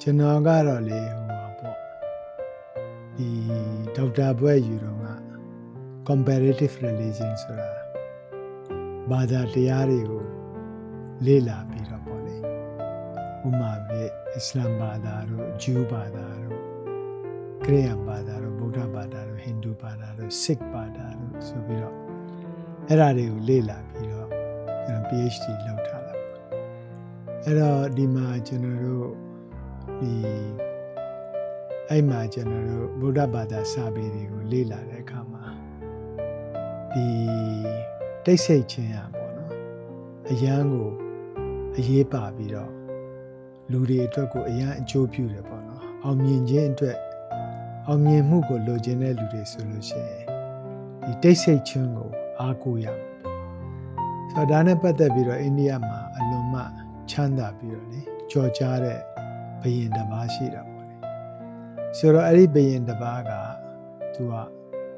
ကျွန်တော်ကတော့လေဟိုပါပေါ့ဒီဒေါက်တာဘွဲ့ယူတော့က comparative religion ဆိုတာဘာသာတရားတွေကိုလေ့လာပြီးတော့ပေါ့လေဥပမာပြအစ္စလာမ်ဘာသာတို့ဂျူးဘာသာတို့ခရစ်ယာန်ဘာသာတို့ဗုဒ္ဓဘာသာတို့ဟိန္ဒူဘာသာတို့ Sikh ဘာသာတို့ဆိုပြီးတော့အဲ့ဒါတွေကိုလေ့လာပြီးတော့ကျွန်တော် PhD လုပ်ထားတာပေါ့အဲ့တော့ဒီမှာကျွန်တော်တို့ ဒီအဲ့မှာကျွန်တော်တို့ဗုဒ္ဓဘာသာစာပေတွေကိုလေ့လာတဲ့အခါမှာဒီတိတ်ဆိတ်ခြင်းอ่ะပေါ့နော်အရန်ကိုအရေးပါပြီးတော့လူတွေအတွက်ကိုအရန်အကျိုးပြုတယ်ပေါ့နော်အောင်မြင်ခြင်းအတွက်အောင်မြင်မှုကိုလိုချင်တဲ့လူတွေဆိုလို့ရှိရင်ဒီတိတ်ဆိတ်ခြင်းကိုအားကိုးရမယ်ဆိုတော့ဒါနဲ့ပတ်သက်ပြီးတော့အိန္ဒိယမှာအလွန်မှချမ်းသာပြီးတော့လေကြော်ကြားတဲ့ ဘယင်တစ်ပါးရှိတာပေါ့လေဆိုတော့အဲ့ဒီဘယင်တစ်ပါးကသူက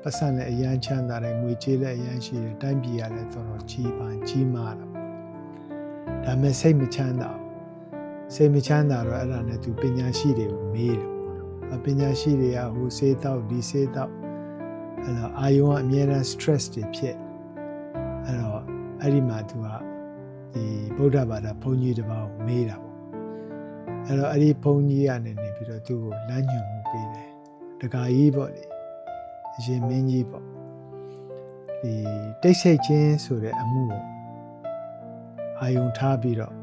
ပတ်စံလည်းအရန်ချမ်းသာတယ်ငွေကြေးလည်းအရန်ရှိတယ်တိုင်းပြည်ကလည်းတော်တော်ကြီးပန်းကြီးမားတာပေါ့ဒါပေမဲ့စိတ်မချမ်းသာဘူးစိတ်မချမ်းသာတော့အဲ့ဒါနဲ့သူပညာရှိတွေကိုမေးတယ်ပေါ့နော်ပညာရှိတွေကဟိုစေးတော့ဒီစေးတော့အဲ့တော့အာယုံကအမြဲတမ်း stress တွေဖြစ်အဲ့တော့အဲ့ဒီမှာသူကဒီဗုဒ္ဓဘာသာဘုန်းကြီးတစ်ပါးကိုမေးတာပေါ့ အဲ့တော့အဲ့ဒီဘုန်းကြီးကနေနေပြီးတော့သူ့ကိုလမ်းညွှန်မှုပေးတယ်တခါကြီးပေါ့လေအရှင်မင်းကြီးပေါ့ဒီတိတ်ဆိတ်ခြင်းဆိုတဲ့အမှုကိုအာယုံထားပြီးတော့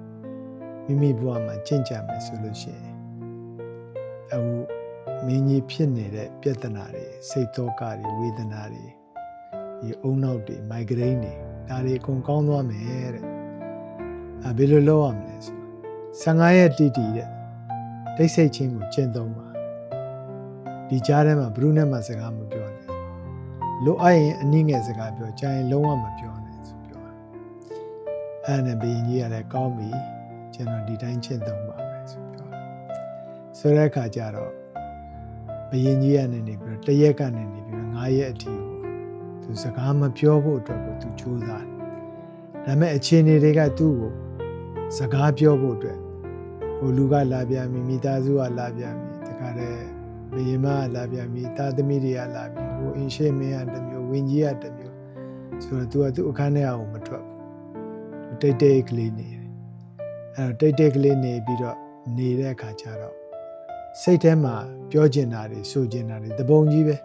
မိမိဘဝမှာကျင့်ကြံမယ်ဆိုလို့ရှိရင်အခုမင်းကြီးဖြစ်နေတဲ့ပြဿနာတွေစိတ်သောကတွေဝေဒနာတွေဒီအုံနောက်တွေမိုက်ဂရိန်းတွေဒါတွေအကုန်ကောင်းသွားမယ်တဲ့အဲဘယ်လိုလုပ်ရမလဲဆို15ရက်တိတိတဲ့ တိတ်ဆိတ်ခြင်းကိုကျင့်သုံးပါဒီကြားထဲမှာဘုရုနဲ့မှစကားမပြောနဲ့လိုအပ်ရင်အနည်းငယ်စကားပြောကြာရင်လုံးဝမပြောနဲ့ဆိုပြောတာအဲ့ဒါနဲ့ဘုရင်ကြီးကလည်းကောင်းပြီကျွန်တော်ဒီတိုင်းကျင့်သုံးပါမယ်ဆိုပြောတာဆိုတဲ့အခါကျတော့ဘုရင်ကြီးကနေနေပြီးတော့တရက်ကနေနေပြီးတော့9ရက်အထိကိုသူစကားမပြောဖို့အတွက်ကိုသူကြိုးစားတယ်ဒါပေမဲ့အခြေအနေတွေကသူ့ကိုစကားပြောဖို့အတွက် ဟိုလူကလာပြန်ပြီမိသားစုကလာပြန်ပြီတခါတည်းဘယင်မကလာပြန်ပြီတာသမီတွေကလာပြီဟိုအင်ရှေမင်းကတစ်မျိုးဝင်းကြီးကတစ်မျိုးဆိုတော့သူကသူ့အခန်းထဲအောင်မထွက်ဘူးတိတ်တိတ်ကလေးနေတယ်အဲ့တော့တိတ်တိတ်ကလေးနေပြီးတော့နေတဲ့အခါကျတော့စိတ်ထဲမှာပြောကျင်တာတွေဆိုကျင်တာတွေသဘုံကြီးပဲ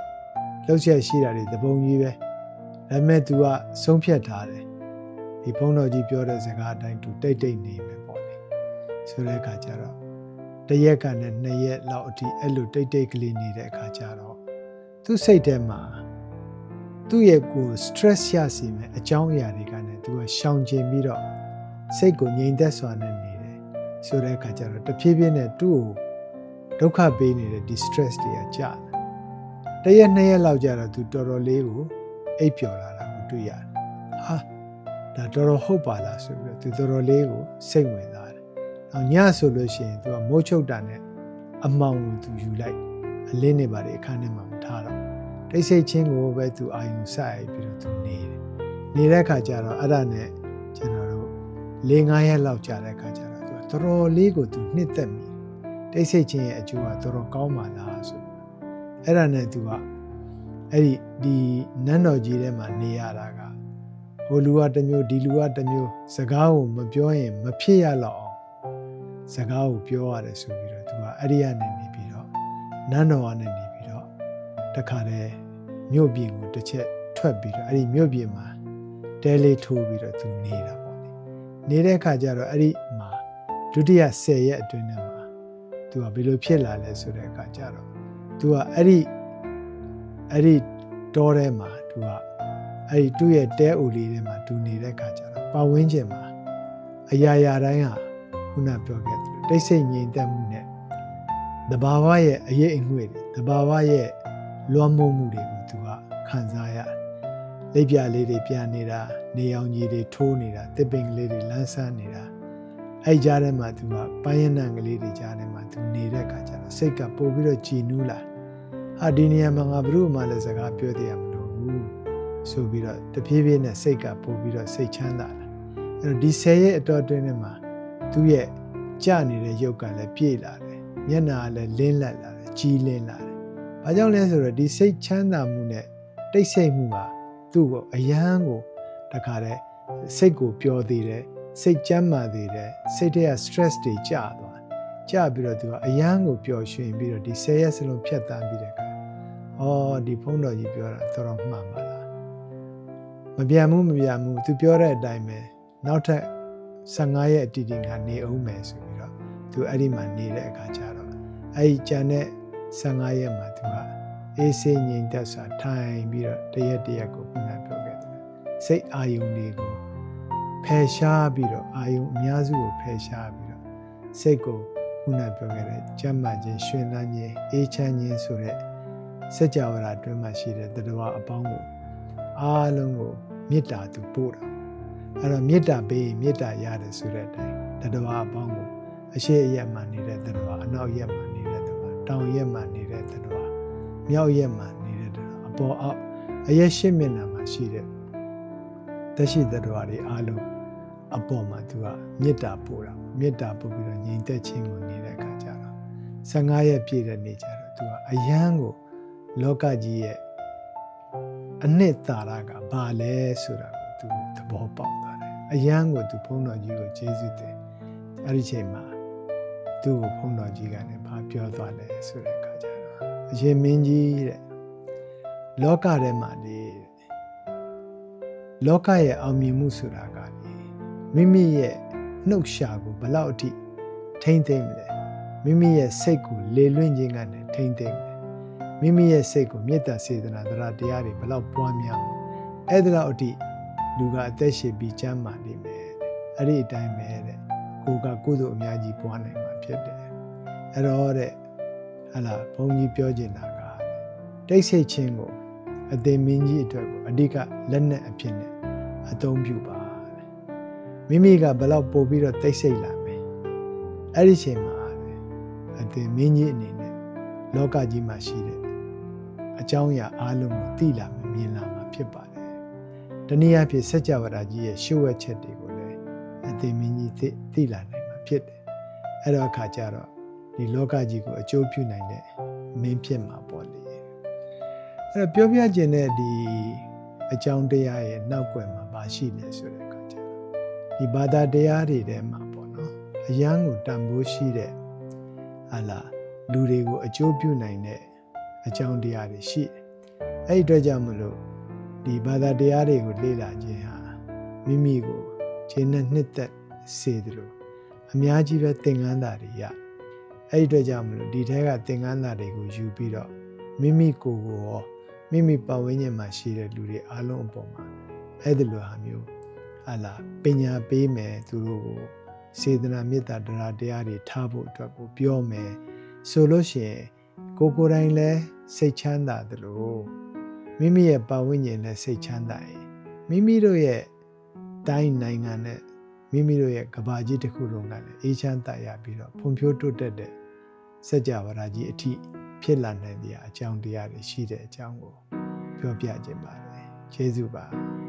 လှုပ်ချက်ရှိတာတွေသဘုံကြီးပဲဒါပေမဲ့ तू ကဆုံးဖြတ်ထားတယ်ဒီဘုန်းတော်ကြီးပြောတဲ့စကားအတိုင်း तू တိတ်တိတ်နေမယ်ပေါ့လေ ဆိုတဲ့အခါကျတော့တရက်ကနဲ့နှစ်ရက်လောက်အထိအဲ့လိုတိတ်တိတ်ကလေးနေတဲ့အခါကျတော့သူ့စိတ်ထဲမှာသူ့ရဲ့ကို stress ရစေမဲ့အကြောင်းအရာတွေကနဲ့သူကရှောင်ကျဉ်ပြီးတော့စိတ်ကိုငြိမ်သက်စွာနဲ့နေတယ်ဆိုတဲ့အခါကျတော့တဖြည်းဖြည်းနဲ့သူ့ကိုဒုက္ခပေးနေတဲ့ဒီ stress တွေကကျတယ်တရက်နှစ်ရက်လောက်ကျတော့သူတော်တော်လေးကိုအိပ်ပျော်လာတာကိုတွေ့ရတယ်ဟာဒါတော်တော်ဟုတ်ပါလားဆိုပြီးတော့သူတော်တော်လေးကိုစိတ်ဝင်စား နောက်ညဆိုလို့ရှိရင်သူကမိုးချုပ်တာနဲ့အမောင်ကိုသူယူလိုက်အလင်းနေပါတယ်အခန်းထဲမှာမထားတော့တိတ်ဆိတ်ချင်းကိုပဲသူအာယူဆိုင်ပြီးတော့သူနေတယ်နေတဲ့အခါကျတော့အဲ့ဒါနဲ့ကျွန်တော်တို့၄၅ရက်လောက်ကြာတဲ့အခါကျတော့သူကတော်တော်လေးကိုသူနှစ်သက်မိတိတ်ဆိတ်ချင်းရဲ့အကျိုးကတော်တော်ကောင်းပါလားဆိုအဲ့ဒါနဲ့သူကအဲ့ဒီဒီနန်းတော်ကြီးထဲမှာနေရတာကဟိုလူကတစ်မျိုးဒီလူကတစ်မျိုးစကားကိုမပြောရင်မဖြစ်ရတော့ စကားကိုပြောရတယ်ဆိုပြီးတော့သူကအဲ့ဒီကနေနေပြီးတော့နန်းတော်ကနေနေပြီးတော့တခါတည်းမြို့ပြင်ကိုတစ်ချက်ထွက်ပြီးတော့အဲ့ဒီမြို့ပြင်မှာတဲလေးထိုးပြီးတော့သူနေတာပေါ့လေနေတဲ့အခါကျတော့အဲ့ဒီမှာဒုတိယ10ရက်အတွင်းထဲမှာသူကဘယ်လိုဖြစ်လာလဲဆိုတဲ့အခါကျတော့သူကအဲ့ဒီအဲ့ဒီတောထဲမှာသူကအဲ့ဒီသူ့ရဲ့တဲအိုလေးထဲမှာသူနေတဲ့အခါကျတော့ပတ်ဝန်းကျင်မှာအရာရာတိုင်းဟာ ခုနပြောခဲ့သလိုတိတ်ဆိတ်ငြိမ်သက်မှုနဲ့တဘာဝရဲ့အရေးအငွေ့တွေတဘာဝရဲ့လွမ်းမိုးမှုတွေကိုသူကခံစားရလက်ပြလေးတွေပြန်နေတာနေအောင်ကြီးတွေထိုးနေတာတစ်ပင်ကလေးတွေလန်းဆန်းနေတာအဲ့ကြားထဲမှာသူကပိုင်းရနံကလေးတွေကြားထဲမှာသူနေတဲ့အခါကျတော့စိတ်ကပို့ပြီးတော့ကြည်နူးလာဟာဒီနေရာမှာငါဘယ်သူမှလည်းစကားပြောသေးရမလို့ဘူးဆိုပြီးတော့တဖြည်းဖြည်းနဲ့စိတ်ကပို့ပြီးတော့စိတ်ချမ်းသာလာအဲ့တော့ဒီ10ရဲ့အတော်အတွင်းထဲမှာ သူ့ရဲ့ကြနေတဲ့ရုပ်ကလည်းပြည့်လာတယ်မျက်နှာကလည်းလင်းလက်လာတယ်ကြီးလင်းလာတယ်။ဘာကြောင့်လဲဆိုတော့ဒီစိတ်ချမ်းသာမှုနဲ့တိတ်ဆိတ်မှုကသူ့ကိုအယမ်းကိုတခါတည်းစိတ်ကိုပျော်သေးတယ်စိတ်ကျမ်းမာသေးတယ်စိတ်ထဲက stress တွေကျသွားကျပြီးတော့သူကအယမ်းကိုပျော်ရွှင်ပြီးတော့ဒီဆယ်ရက်စလုံးဖြတ်တန်းပြီးတဲ့အခါအော်ဒီဖုန်းတော်ကြီးပြောတာတော်တော်မှန်ပါလားမပြန်ဘူးမပြန်ဘူးသူပြောတဲ့အတိုင်းပဲနောက်ထပ် 15ရက်အတီးတီငါနေအောင်မယ်ဆိုပြီးတော့သူအဲ့ဒီမှာနေတဲ့အခါကျတော့အဲ့ဒီကြံတဲ့15ရက်မှာသူကအေးဆေးငြိမ်သက်စွာထိုင်ပြီးတော့တရက်တရက်ကိုခုနပြောခဲ့တယ်စိတ်အာယုန်တွေကိုဖယ်ရှားပြီးတော့အာယုန်အများစုကိုဖယ်ရှားပြီးတော့စိတ်ကိုခုနပြောခဲ့တဲ့ကြမ်းမှခြင်းရှင်လန်းခြင်းအေးချမ်းခြင်းဆိုတဲ့စัจ java ရာအတွင်းမှာရှိတဲ့တတဝအပေါင်းကိုအားလုံးကိုမေတ္တာသူပို့တာ အဲ့တော့မေတ္တာပေးရင်မေတ္တာရတယ်ဆိုတဲ့အတိုင်းတတဝအပေါင်းကိုအရှိအရက်မှနေတဲ့တတဝအနောက်ရက်မှနေတဲ့တတဝတောင်ရက်မှနေတဲ့တတဝမြောက်ရက်မှနေတဲ့တတဝအပေါ်အောက်အရက်ရှင်းမျက်နှာမှာရှိတဲ့တရှိတတဝတွေအားလုံးအပေါ်မှာသူကမေတ္တာပို့တာမေတ္တာပို့ပြီးတော့ညီတက်ခြင်းကိုနေတဲ့အခါကျတော့15ရက်ပြည့်တဲ့နေ့ကျတော့သူကအယမ်းကိုလောကကြီးရဲ့အနှစ်သာရကဘာလဲဆိုတာကို သူသဘောပေါက်သွားတယ်အယမ်းကိုသူဘုန်းတော်ကြီးကိုကျေးဇူးတင်အဲ့ဒီချိန်မှာသူ့ကိုဘုန်းတော်ကြီးကလည်းဘာပြောသွားလဲဆိုတဲ့အခါကျတော့အရှင်မင်းကြီးတဲ့လောကထဲမှာနေလောကရဲ့အောင်မြင်မှုဆိုတာကလေမိမိရဲ့နှုတ်ရှာကိုဘလောက်အထိထိမ့်သိမ့်မလဲမိမိရဲ့စိတ်ကိုလေလွင့်ခြင်းကနေထိမ့်သိမ့်မလဲမိမိရဲ့စိတ်ကိုမေတ္တာစေတနာတရားတရားတွေဘလောက်ပွားများအဲ့ဒါလောက်အထိ လူကအသက်ရှင်ပြီးကျမ်းမာနေမယ်တဲ့အဲ့ဒီအတိုင်းပဲတဲ့ကိုကကုသိုလ်အများကြီးပွားနိုင်မှာဖြစ်တယ်အဲ့တော့တဲ့ဟလာဘုန်းကြီးပြောချင်တာကတိတ်ဆိတ်ခြင်းကိုအသင်မင်းကြီးအတွက်ကိုအဓိကလက်နက်အဖြစ်နဲ့အသုံးပြုပါတဲ့မိမိကဘလောက်ပို့ပြီးတော့တိတ်ဆိတ်လာမယ်အဲ့ဒီချိန်မှာတဲ့အသင်မင်းကြီးအနေနဲ့လောကကြီးမှာရှိတဲ့အကြောင်းအရာအားလုံးကိုသိလာမယ်မြင်လာမှာဖြစ်ပါတယ် တနည်းအားဖြင့်စัจ java ရာကြီးရဲ့ရှုဝက်ချက်တွေကိုလည်းအသင်မင်းကြီးသိသိလာနိုင်မှာဖြစ်တယ်အဲ့တော့အခါကျတော့ဒီလောကကြီးကိုအကျိုးပြုနိုင်တဲ့မင်းဖြစ်မှာပေါ့လေအဲ့တော့ပြောပြခြင်းတဲ့ဒီအကြောင်းတရားရဲ့နောက်ွယ်မှာမရှိလဲဆိုတဲ့အခါကျတော့ဒီဘာသာတရားတွေထဲမှာပေါ့နော်အယံကိုတန်ဖိုးရှိတဲ့ဟာလာလူတွေကိုအကျိုးပြုနိုင်တဲ့အကြောင်းတရားတွေရှိတယ်အဲ့ဒီအတွက်ကြောင့်မလို့ ဒီဘာသာတရားတွေကိုလေ့လာခြင်းဟာမိမိကိုခြေနဲ့နှစ်သက်စေတယ်လို့အများကြီးပဲသင်ခန်းစာတွေရအဲ့ဒီအတွက်ကြောင့်မလို့ဒီထဲကသင်ခန်းစာတွေကိုယူပြီးတော့မိမိကိုယ်ကိုရောမိမိပတ်ဝန်းကျင်မှာရှိတဲ့လူတွေအားလုံးအပေါ်မှာအဲ့ဒီလိုဟာမျိုးဟာလာပညာပေးမယ်သူတို့ကိုစေတနာမေတ္တာတရားတရားတွေထားဖို့အတွက်ကိုပြောမယ်ဆိုလို့ရှိရင်ကိုကိုယ်တိုင်လည်းစိတ်ချမ်းသာသလို မိမိရဲ့ပတ်ဝန်းကျင်လည်းစိတ်ချမ်းသာရင်မိမိတို့ရဲ့တိုင်းနိုင်ငံနဲ့မိမိတို့ရဲ့ကဘာကြီးတစ်ခုလုံးကလည်းအေးချမ်းသာရပြီးတော့ဖွံ့ဖြိုးတိုးတက်တဲ့စัจ java ရာကြီးအထိဖြစ်လာနိုင်တဲ့အကြောင်းတရားတွေရှိတဲ့အကြောင်းကိုပြောပြခြင်းပါတယ်ကျေးဇူးပါ